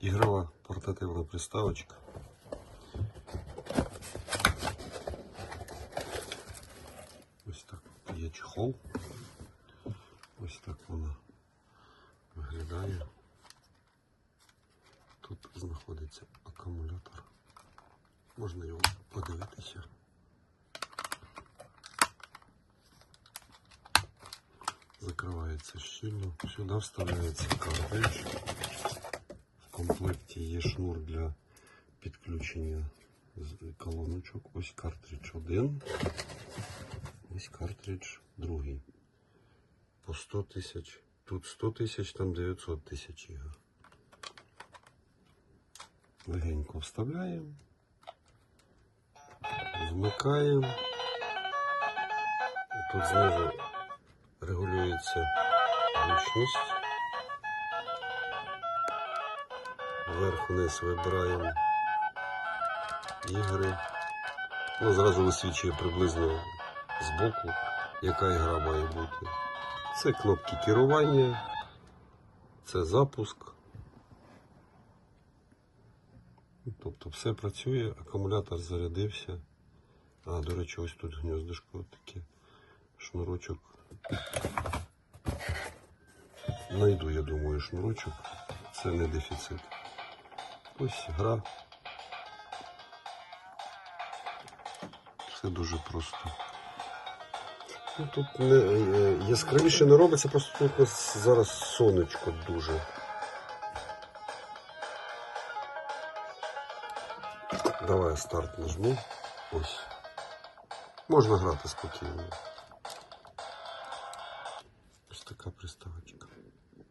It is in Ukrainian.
Ігрова портативна приставочка. Ось так є чехол. Ось так вона виглядає. Тут знаходиться акумулятор. Можна його подивитися. Закривається щільно. Сюди вставляється картридж. Комплекті є шнур для підключення колоночок. Ось картридж один. Ось картридж другий. По 100 тисяч. Тут 100 тисяч, там 900 тисяч ігор. Легенько вставляємо. Вмикаємо. Тут знизу регулюється гучність. Вверх-вниз вибираємо ігри. Ну, зразу висвічує приблизно збоку, яка ігра має бути. Це кнопки керування, це запуск. Тобто все працює, акумулятор зарядився. А, до речі, ось тут гніздишко таке, шнурочок. Найду, я думаю, шнурочок. Це не дефіцит. Ось гра. Все дуже просто. Ну, тут не, е, яскравіше не робиться, просто тут у нас зараз сонечко дуже. Давай я старт нажму. Ось. Можна грати спокійно. Ось така приставка.